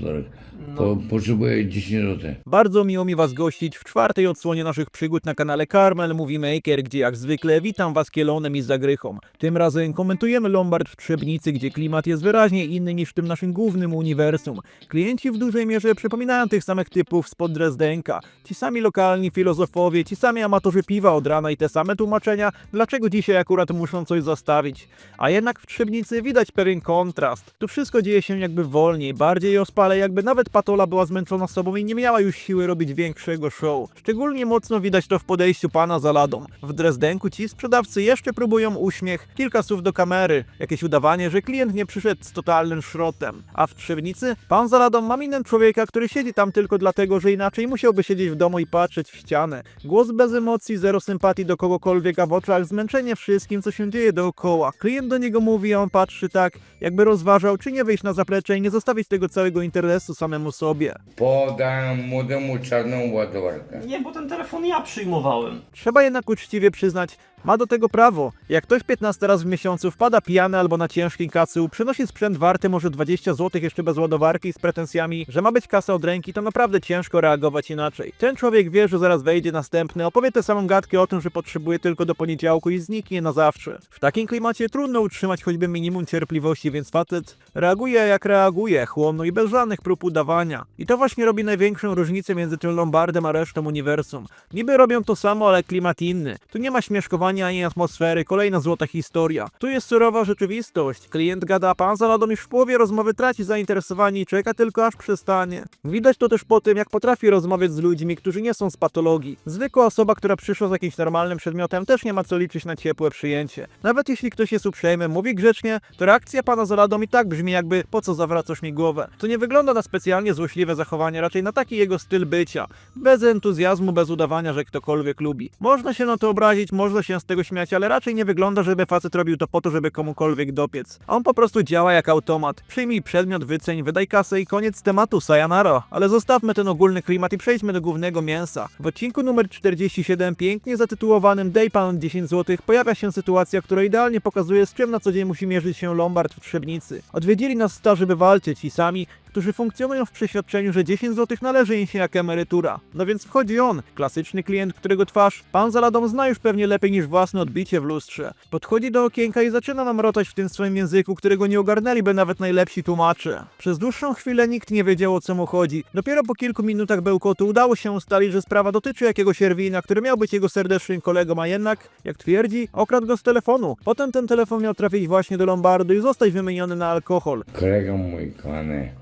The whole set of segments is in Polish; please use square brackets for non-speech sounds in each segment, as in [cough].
Florek. No. Po, potrzebuję 10 zł. Bardzo miło mi Was gościć w czwartej odsłonie naszych przygód na kanale Carmel Movie Maker, gdzie jak zwykle witam Was kielonem i zagrychą. Tym razem komentujemy Lombard w Trzebnicy, gdzie klimat jest wyraźnie inny niż w tym naszym głównym uniwersum. Klienci w dużej mierze przypominają tych samych typów spod Dresdenka. Ci sami lokalni filozofowie, ci sami amatorzy piwa od rana i te same tłumaczenia, dlaczego dzisiaj akurat muszą coś zostawić. A jednak w Trzebnicy widać pewien kontrast. Tu wszystko dzieje się jakby wolniej, bardziej ospale, jakby nawet Patola była zmęczona sobą i nie miała już siły robić większego show. Szczególnie mocno widać to w podejściu pana za ladą. W Dresdenku ci sprzedawcy jeszcze próbują uśmiech, kilka słów do kamery, jakieś udawanie, że klient nie przyszedł z totalnym szrotem. A w Trzebnicy pan za ladą ma minę człowieka, który siedzi tam tylko dlatego, że inaczej musiałby siedzieć w domu i patrzeć w ścianę. Głos bez emocji, zero sympatii do kogokolwiek, a w oczach zmęczenie wszystkim, co się dzieje dookoła. Klient do niego mówi, a on patrzy tak, jakby rozważał, czy nie wyjść na zaplecze i nie zostawić tego całego interesu samemu sobie. Podałem młodemu czarną ładowarkę. Nie, bo ten telefon ja przyjmowałem. Trzeba jednak uczciwie przyznać, ma do tego prawo. Jak ktoś 15 raz w miesiącu wpada pijany albo na ciężki kacył, przynosi sprzęt warty może 20 zł jeszcze bez ładowarki z pretensjami, że ma być kasa od ręki, to naprawdę ciężko reagować inaczej. Ten człowiek wie, że zaraz wejdzie następny, opowie tę samą gadkę o tym, że potrzebuje tylko do poniedziałku i zniknie na zawsze. W takim klimacie trudno utrzymać choćby minimum cierpliwości, więc facet reaguje jak reaguje, chłonno i bez żadnych prób udawania. I to właśnie robi największą różnicę między tym Lombardem a resztą uniwersum. Niby robią to samo, ale klimat inny. Tu nie ma śmieszkowania ani atmosfery, kolejna złota historia. Tu jest surowa rzeczywistość. Klient gada, pan za ladą już w połowie rozmowy traci zainteresowanie i czeka tylko aż przestanie. Widać to też po tym, jak potrafi rozmawiać z ludźmi, którzy nie są z patologii. Zwykła osoba, która przyszła z jakimś normalnym przedmiotem, też nie ma co liczyć na ciepłe przyjęcie. Nawet jeśli ktoś jest uprzejmy, mówi grzecznie, to reakcja pana za ladą i tak brzmi jakby po co zawracasz mi głowę. To nie wygląda na specjalnie złośliwe zachowanie, raczej na taki jego styl bycia. Bez entuzjazmu, bez udawania, że ktokolwiek lubi. Można się na to obrazić, można się z tego śmiać, ale raczej nie wygląda, żeby facet robił to po to, żeby komukolwiek dopiec. On po prostu działa jak automat. Przyjmij przedmiot, wyceń, wydaj kasę i koniec tematu, sayonara. Ale zostawmy ten ogólny klimat i przejdźmy do głównego mięsa. W odcinku numer 47, pięknie zatytułowanym Daj pan 10 zł, pojawia się sytuacja, która idealnie pokazuje, z czym na co dzień musi mierzyć się Lombard w Trzebnicy. Odwiedzili nas starzy bywalcy, ci sami, którzy funkcjonują w przeświadczeniu, że 10 zł należy im się jak emerytura. No więc wchodzi on, klasyczny klient, którego twarz pan za ladą zna już pewnie lepiej niż własne odbicie w lustrze. Podchodzi do okienka i zaczyna nam rotać w tym swoim języku, którego nie ogarnęliby nawet najlepsi tłumacze. Przez dłuższą chwilę nikt nie wiedział o co mu chodzi. Dopiero po kilku minutach bełkotu udało się ustalić, że sprawa dotyczy jakiegoś Erwina, który miał być jego serdecznym kolegą, a jednak, jak twierdzi, okradł go z telefonu. Potem ten telefon miał trafić właśnie do Lombardu i zostać wymieniony na alkohol. Kolega mój kochany.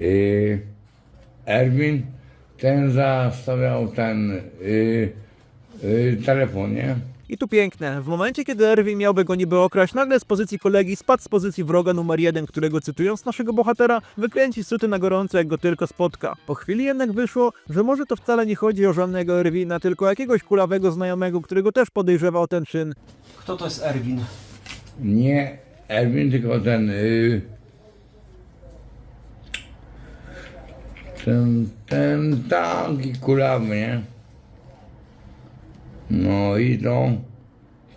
Yy, Erwin, ten zastawiał ten yy, yy, telefon, nie? I tu piękne. W momencie, kiedy Erwin miałby go niby okraść, nagle z pozycji kolegi spadł z pozycji wroga numer jeden, którego cytując naszego bohatera, wykręci suty na gorąco, jak go tylko spotka. Po chwili jednak wyszło, że może to wcale nie chodzi o żadnego Erwina, tylko jakiegoś kulawego znajomego, którego też podejrzewa o ten czyn. Kto to jest Erwin? Nie Erwin, tylko ten. Yy, ten, ten taki kulawy, nie? No i to.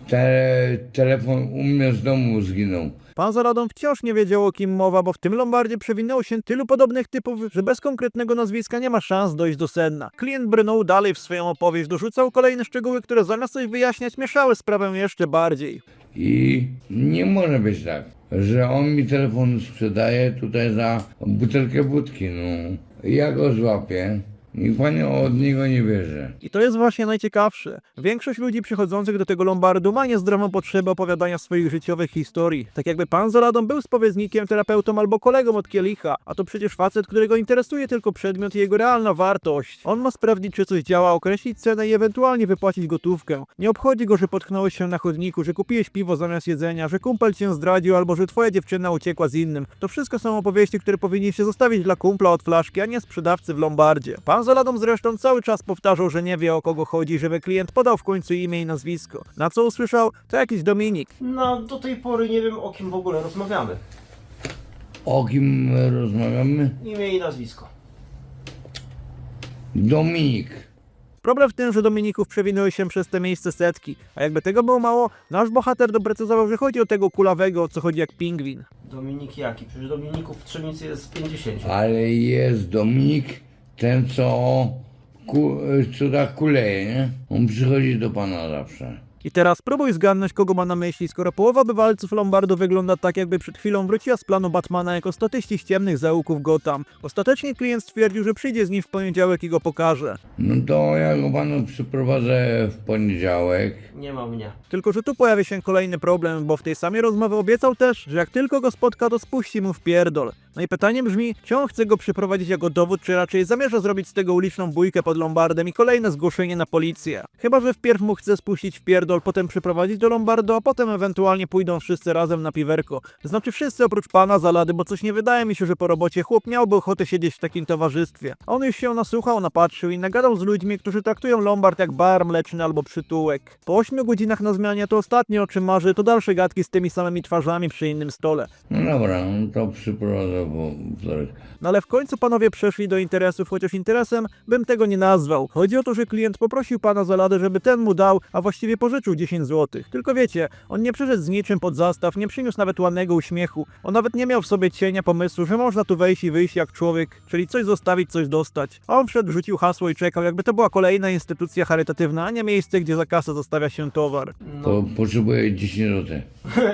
Te, telefon u mnie z domu zginął. Pan za radą wciąż nie wiedział o kim mowa, bo w tym Lombardzie przewinęło się tylu podobnych typów, że bez konkretnego nazwiska nie ma szans dojść do sedna. Klient brnął dalej w swoją opowieść, dorzucał kolejne szczegóły, które zamiast coś wyjaśniać, mieszały sprawę jeszcze bardziej. I nie może być tak, że on mi telefon sprzedaje tutaj za butelkę wódki, no. Ja go złapię i pani od niego nie bierze. I to jest właśnie najciekawsze. Większość ludzi przychodzących do tego Lombardu ma niezdrową potrzebę opowiadania swoich życiowych historii. Tak jakby pan za radą był spowiednikiem, terapeutą albo kolegą od kielicha, a to przecież facet, którego interesuje tylko przedmiot i jego realna wartość. On ma sprawdzić, czy coś działa, określić cenę i ewentualnie wypłacić gotówkę. Nie obchodzi go, że potknąłeś się na chodniku, że kupiłeś piwo zamiast jedzenia, że kumpel cię zdradził albo że twoja dziewczyna uciekła z innym. To wszystko są opowieści, które powinniście zostawić dla kumpla od flaszki, a nie sprzedawcy w Lombardzie. Pan za ladą zresztą cały czas powtarzał, że nie wie o kogo chodzi, żeby klient podał w końcu imię i nazwisko. Na co usłyszał? To jakiś Dominik. No, do tej pory nie wiem o kim w ogóle rozmawiamy. O kim rozmawiamy? Imię i nazwisko. Dominik. Problem w tym, że Dominików przewinęły się przez te miejsce setki, a jakby tego było mało, nasz bohater doprecyzował, że chodzi o tego kulawego, co chodzi jak pingwin. Dominik jaki? Przecież Dominików w Trzemicy jest 50. Ale jest Dominik, ten co, ku, co tak kuleje, nie? On przychodzi do pana zawsze. I teraz spróbuj zgadnąć, kogo ma na myśli, skoro połowa bywalców Lombardu wygląda tak, jakby przed chwilą wróciła z planu Batmana jako statyści z ciemnych zaułków Gotham. Ostatecznie klient stwierdził, że przyjdzie z nim w poniedziałek i go pokaże. No to ja go panu przyprowadzę w poniedziałek. Nie ma mnie. Tylko, że tu pojawia się kolejny problem, bo w tej samej rozmowie obiecał też, że jak tylko go spotka, to spuści mu w pierdol. No i pytanie brzmi, czy on chce go przyprowadzić jako dowód, czy raczej zamierza zrobić z tego uliczną bójkę pod Lombardem i kolejne zgłoszenie na policję. Chyba, że wpierw mu chce spuścić w pierdol, potem przyprowadzić do Lombardu, a potem ewentualnie pójdą wszyscy razem na piwerko. Znaczy wszyscy oprócz pana Zalady, bo coś nie wydaje mi się, że po robocie chłop miałby ochotę siedzieć w takim towarzystwie. On już się nasłuchał, napatrzył i nagadał z ludźmi, którzy traktują Lombard jak bar mleczny albo przytułek. Po 8 godzinach na zmianie to ostatnie o czym marzy to dalsze gadki z tymi samymi twarzami przy innym stole. No dobra, no to przyprowadzę wtorek. No ale w końcu panowie przeszli do interesów, chociaż interesem bym tego nie nazwał. Chodzi o to, że klient poprosił pana Zaladę, żeby ten mu dał, a właściwie pożyczył 10 zł. Tylko wiecie, on nie przyszedł z niczym pod zastaw, nie przyniósł nawet ładnego uśmiechu. On nawet nie miał w sobie cienia pomysłu, że można tu wejść i wyjść jak człowiek, czyli coś zostawić, coś dostać. A on wszedł, rzucił hasło i czekał, jakby to była kolejna instytucja charytatywna, a nie miejsce, gdzie za kasę zostawia się towar. No, Po, potrzebuję 10 zł. [laughs]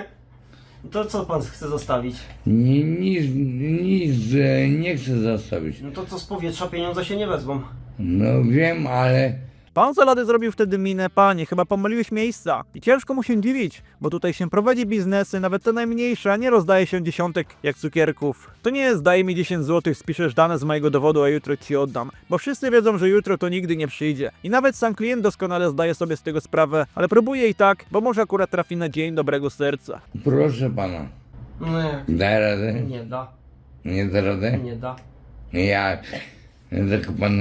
to co pan chce zostawić? Ni- Nic, nic e, nie chcę zastawić. No to co z powietrza pieniądze się nie wezmą. No wiem, ale Pan Zalady zrobił wtedy minę, panie, chyba pomyliłeś miejsca. I ciężko mu się dziwić, bo tutaj się prowadzi biznesy, nawet te najmniejsze, a nie rozdaje się dziesiątek jak cukierków. To nie jest daj mi 10 zł, spiszesz dane z mojego dowodu, a jutro ci oddam. Bo wszyscy wiedzą, że jutro to nigdy nie przyjdzie. I nawet sam klient doskonale zdaje sobie z tego sprawę, ale próbuje i tak, bo może akurat trafi na dzień dobrego serca. proszę pana, No jak? da radę? Nie da. Nie da radę? Nie da. Ja, tak pan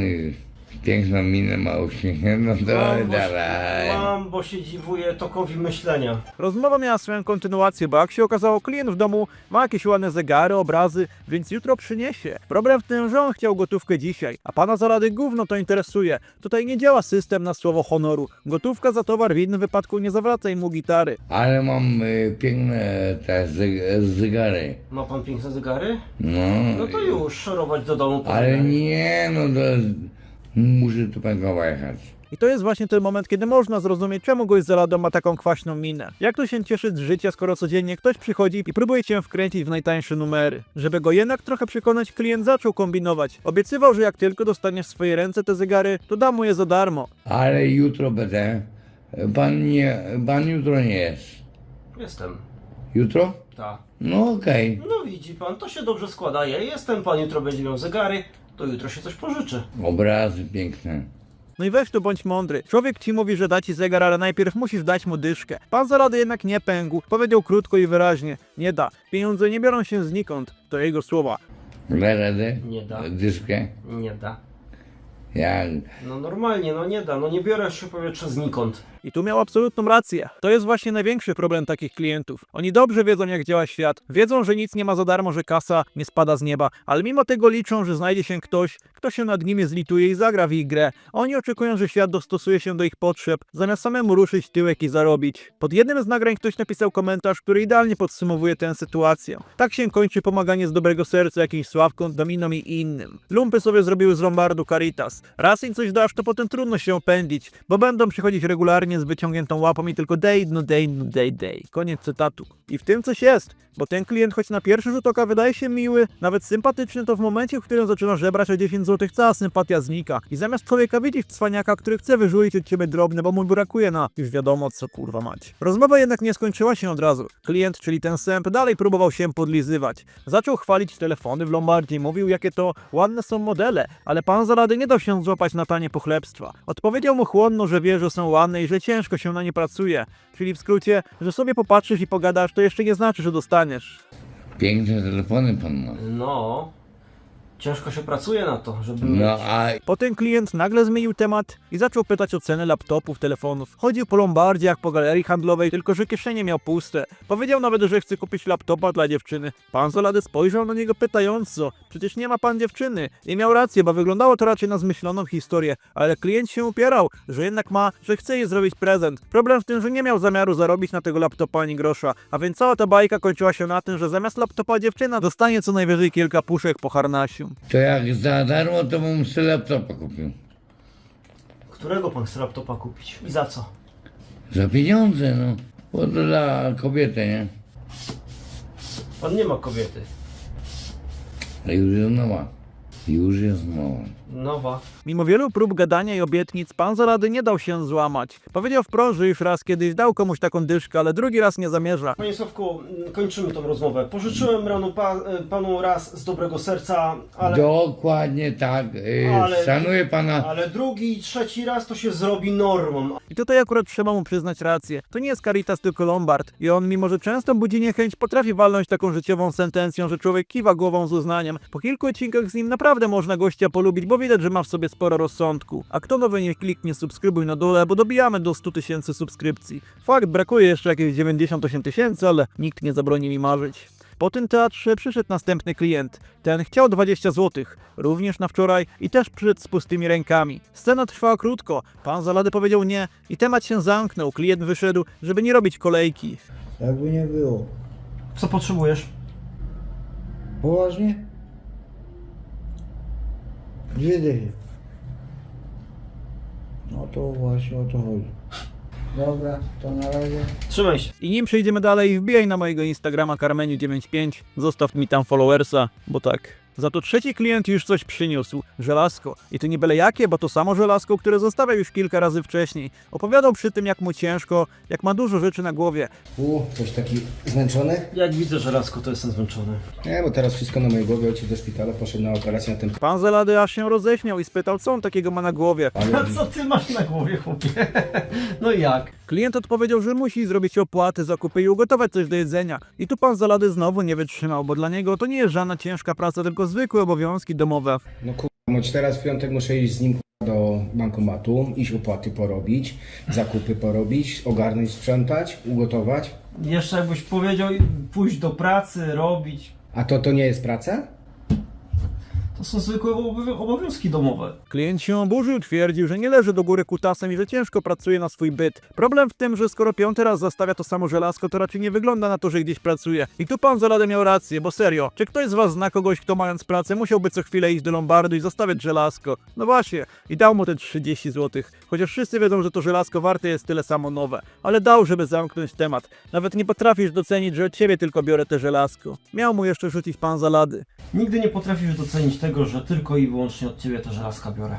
piękną minę ma uśmiechniętą, [laughs] to Mam, bo da się, radę. mam, bo się dziwuję tokowi myślenia. Rozmowa miała swoją kontynuację, bo jak się okazało, klient w domu ma jakieś ładne zegary, obrazy, więc jutro przyniesie. Problem w tym, że on chciał gotówkę dzisiaj, a pana Zalady gówno to interesuje. Tutaj nie działa system na słowo honoru. Gotówka za towar w innym wypadku nie zawracaj mu gitary. Ale mam y, piękne te zy- zegary. Ma pan piękne zegary? No, No to już, szorować do domu ale nie, no to muszę tu pękowa jechać. I to jest właśnie ten moment, kiedy można zrozumieć, czemu gość z Zaladą ma taką kwaśną minę. Jak to się cieszyć z życia, skoro codziennie ktoś przychodzi i próbuje cię wkręcić w najtańsze numery. Żeby go jednak trochę przekonać, klient zaczął kombinować. Obiecywał, że jak tylko dostaniesz w swoje ręce te zegary, to da mu je za darmo. Ale jutro będę. Pan nie, pan jutro nie jest. Jestem. Jutro? Tak. No okej. No widzi pan, to się dobrze składa. Ja jestem, pan jutro będzie miał zegary, to jutro się coś pożyczy. Obrazy piękne. No i weź tu bądź mądry. Człowiek ci mówi, że da ci zegar, ale najpierw musisz dać mu dyszkę. Pan Zalady jednak nie pękł. Powiedział krótko i wyraźnie. Nie da. Pieniądze nie biorą się znikąd. To jego słowa. Da radę? Nie da. Dyszkę? Nie da. Jak? No normalnie, no nie da. No nie biorę się powietrza znikąd. I tu miał absolutną rację. To jest właśnie największy problem takich klientów. Oni dobrze wiedzą, jak działa świat. Wiedzą, że nic nie ma za darmo, że kasa nie spada z nieba, ale mimo tego liczą, że znajdzie się ktoś, kto się nad nimi zlituje i zagra w ich grę. Oni oczekują, że świat dostosuje się do ich potrzeb, zamiast samemu ruszyć tyłek i zarobić. Pod jednym z nagrań ktoś napisał komentarz, który idealnie podsumowuje tę sytuację. Tak się kończy pomaganie z dobrego serca jakimś sławkom, dominom i innym. Lumpy sobie zrobiły z Lombardu Caritas. Raz im coś dasz, to potem trudno się opędzić, bo będą przychodzić regularnie z wyciągniętą łapą i tylko day, no day, no day, day. Koniec cytatu. I w tym coś jest, bo ten klient choć na pierwszy rzut oka wydaje się miły, nawet sympatyczny, to w momencie, w którym zaczyna żebrać o 10 zł, cała sympatia znika. I zamiast człowieka widzieć cwaniaka, który chce wyżulić od ciebie drobne, bo mu brakuje na już wiadomo co kurwa mać. Rozmowa jednak nie skończyła się od razu. Klient, czyli ten sęp, dalej próbował się podlizywać. Zaczął chwalić telefony w Lombardzie, mówił jakie to ładne są modele, ale pan Zarady nie dał się złapać na tanie pochlebstwa. Odpowiedział mu chłonno, że wie, że są ładne i że ciężko się na nie pracuje. Czyli w skrócie, że sobie popatrzysz i pogadasz, to jeszcze nie znaczy, że dostaniesz. Piękne telefony pan ma. No. Ciężko się pracuje na to, żeby No mieć... a Potem klient nagle zmienił temat i zaczął pytać o ceny laptopów, telefonów. Chodził po Lombardzie jak po galerii handlowej, tylko że kieszenie miał puste. Powiedział nawet, że chce kupić laptopa dla dziewczyny. Pan Zolady spojrzał na niego pytająco. Przecież nie ma pan dziewczyny. I miał rację, bo wyglądało to raczej na zmyśloną historię. Ale klient się upierał, że jednak ma, że chce jej zrobić prezent. Problem w tym, że nie miał zamiaru zarobić na tego laptopa ani grosza. A więc cała ta bajka kończyła się na tym, że zamiast laptopa dziewczyna dostanie co najwyżej kilka puszek po harnasiu. To jak za darmo, to bym sobie laptopa kupił. Którego pan chce laptopa kupić? I za co? Za pieniądze, no. Bo to dla kobiety, nie? Pan nie ma kobiety. Ale już jest nowa. Już jest nowa. Nowa. Mimo wielu prób gadania i obietnic, pan Zarady nie dał się złamać. Powiedział wprost, że już raz kiedyś dał komuś taką dyszkę, ale drugi raz nie zamierza. Panie Sławku, kończymy tą rozmowę. Pożyczyłem rano pa, e, panu raz z dobrego serca, ale, Dokładnie tak. Yy, Ale- Szanuję pana. ale drugi i trzeci raz to się zrobi normą. I tutaj akurat trzeba mu przyznać rację. To nie jest Caritas, tylko Lombard. I on, mimo że często budzi niechęć, potrafi walnąć taką życiową sentencją, że człowiek kiwa głową z uznaniem. Po kilku odcinkach z nim naprawdę można gościa polubić, bo widać, że ma w sobie sporo rozsądku. A kto nowy niech kliknie subskrybuj na dole, bo dobijamy do 100 tysięcy subskrypcji. Fakt, brakuje jeszcze jakieś 98 tysięcy, ale nikt nie zabroni mi marzyć. Po tym teatrze przyszedł następny klient. Ten chciał 20 zł, również na wczoraj i też przyszedł z pustymi rękami. Scena trwała krótko, pan Zalady powiedział nie i temat się zamknął. Klient wyszedł, żeby nie robić kolejki. Jakby nie było. Co potrzebujesz? Poważnie? Dwie dychy. No to właśnie o to chodzi. Dobra, to na razie. Trzymaj się. I nim przejdziemy dalej, wbijaj na mojego Instagrama Karmeniu95, zostaw mi tam followersa, bo tak. Za to trzeci klient już coś przyniósł, żelazko. I to nie byle jakie, bo to samo żelazko, które zostawiał już kilka razy wcześniej. Opowiadał przy tym, jak mu ciężko, jak ma dużo rzeczy na głowie. U, coś taki zmęczony? Jak widzę, że Lasko, to jestem zmęczony. Nie, bo teraz wszystko na mojej głowie, ojciec do szpitala, poszedł na operację na tym Pan Zelady aż się roześmiał i spytał, co on takiego ma na głowie. A [laughs] co ty masz na głowie, chłopie? No jak? Klient odpowiedział, że musi zrobić opłaty, zakupy i ugotować coś do jedzenia. I tu pan Zalady znowu nie wytrzymał, bo dla niego to nie jest żadna ciężka praca, tylko zwykłe obowiązki domowe. No kurwa, choć teraz w piątek muszę iść z nim do bankomatu, iść opłaty porobić, zakupy porobić, ogarnąć, sprzątać, ugotować. Jeszcze jakbyś powiedział pójść do pracy, robić. A to to nie jest praca? To są zwykłe obowią- obowiązki domowe. Klient się oburzył, twierdził, że nie leży do góry kutasem i że ciężko pracuje na swój byt. Problem w tym, że skoro piąty raz zastawia to samo żelazko, to raczej nie wygląda na to, że gdzieś pracuje. I tu pan Zaladę miał rację, bo serio, czy ktoś z was zna kogoś, kto mając pracę musiałby co chwilę iść do Lombardu i zostawiać żelazko? No właśnie, i dał mu te 30 zł. Chociaż wszyscy wiedzą, że to żelazko warte jest tyle samo nowe. Ale dał, żeby zamknąć temat. Nawet nie potrafisz docenić, że od ciebie tylko biorę te żelazko. Miał mu jeszcze rzucić pan Zalady. Nigdy nie potrafisz docenić tego, że tylko i wyłącznie od ciebie te żelazka biorę.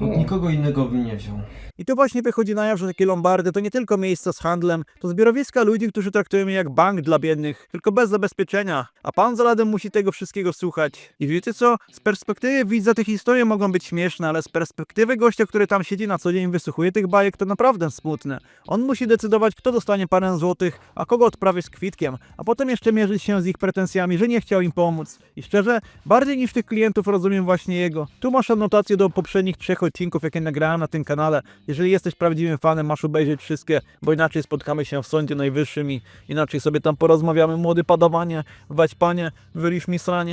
Od nikogo innego bym nie wziął. I tu właśnie wychodzi na jaw, że takie lombardy to nie tylko miejsca z handlem, to zbiorowiska ludzi, którzy traktują je jak bank dla biednych, tylko bez zabezpieczenia. A pan Zaladem musi tego wszystkiego słuchać. I wiecie co? Z perspektywy widza te historie mogą być śmieszne, ale z perspektywy gościa, który tam siedzi na co dzień wysłuchuje tych bajek, to naprawdę smutne. On musi decydować, kto dostanie parę złotych, a kogo odprawi z kwitkiem, a potem jeszcze mierzyć się z ich pretensjami, że nie chciał im pomóc. I szczerze, bardziej niż tych klientów rozumiem właśnie jego. Tu masz anotację do poprzednich trzech odcinków, jakie nagrałem na tym kanale. Jeżeli jesteś prawdziwym fanem, masz obejrzeć wszystkie, bo inaczej spotkamy się w Sądzie Najwyższym i inaczej sobie tam porozmawiamy. Młody padawanie, wać panie, wylisz mi sranie.